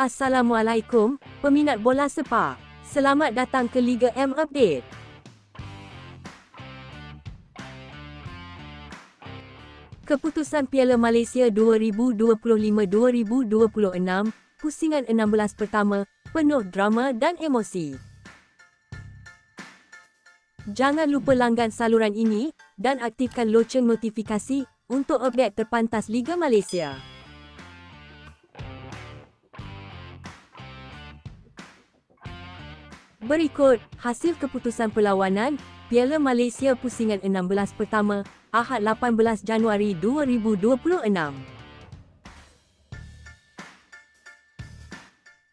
Assalamualaikum, peminat bola sepak. Selamat datang ke Liga M Update. Keputusan Piala Malaysia 2025-2026, pusingan 16 pertama, penuh drama dan emosi. Jangan lupa langgan saluran ini dan aktifkan loceng notifikasi untuk update terpantas Liga Malaysia. Berikut hasil keputusan perlawanan Piala Malaysia Pusingan 16 pertama Ahad 18 Januari 2026.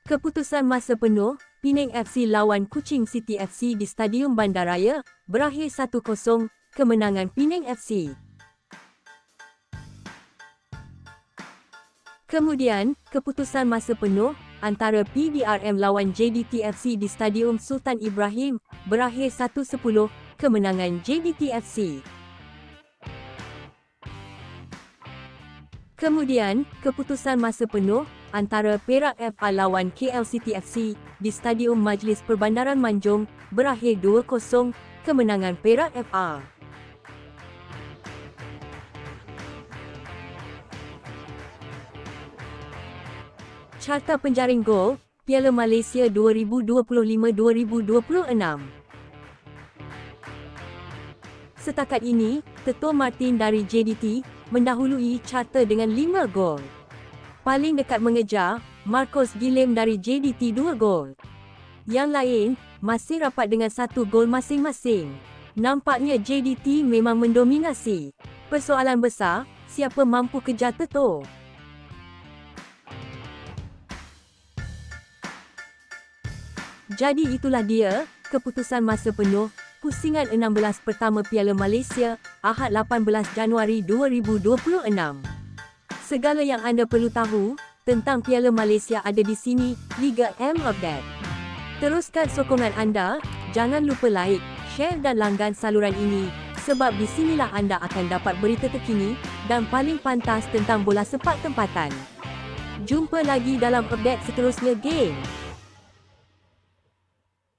Keputusan masa penuh Penang FC lawan Kuching City FC di Stadium Bandaraya berakhir 1-0 kemenangan Penang FC. Kemudian, keputusan masa penuh antara PDRM lawan JDTFC di Stadium Sultan Ibrahim berakhir 1-10 kemenangan JDTFC. Kemudian, keputusan masa penuh antara Perak FA lawan KLCTFC di Stadium Majlis Perbandaran Manjung berakhir 2-0 kemenangan Perak FA. Carta Penjaring Gol Piala Malaysia 2025-2026 Setakat ini, Tetua Martin dari JDT mendahului carta dengan 5 gol. Paling dekat mengejar, Marcos Gilem dari JDT 2 gol. Yang lain, masih rapat dengan satu gol masing-masing. Nampaknya JDT memang mendominasi. Persoalan besar, siapa mampu kejar Tetua? Jadi itulah dia, keputusan masa penuh, pusingan 16 pertama Piala Malaysia, Ahad 18 Januari 2026. Segala yang anda perlu tahu, tentang Piala Malaysia ada di sini, Liga M Update. Teruskan sokongan anda, jangan lupa like, share dan langgan saluran ini, sebab di sinilah anda akan dapat berita terkini, dan paling pantas tentang bola sepak tempatan. Jumpa lagi dalam update seterusnya, geng!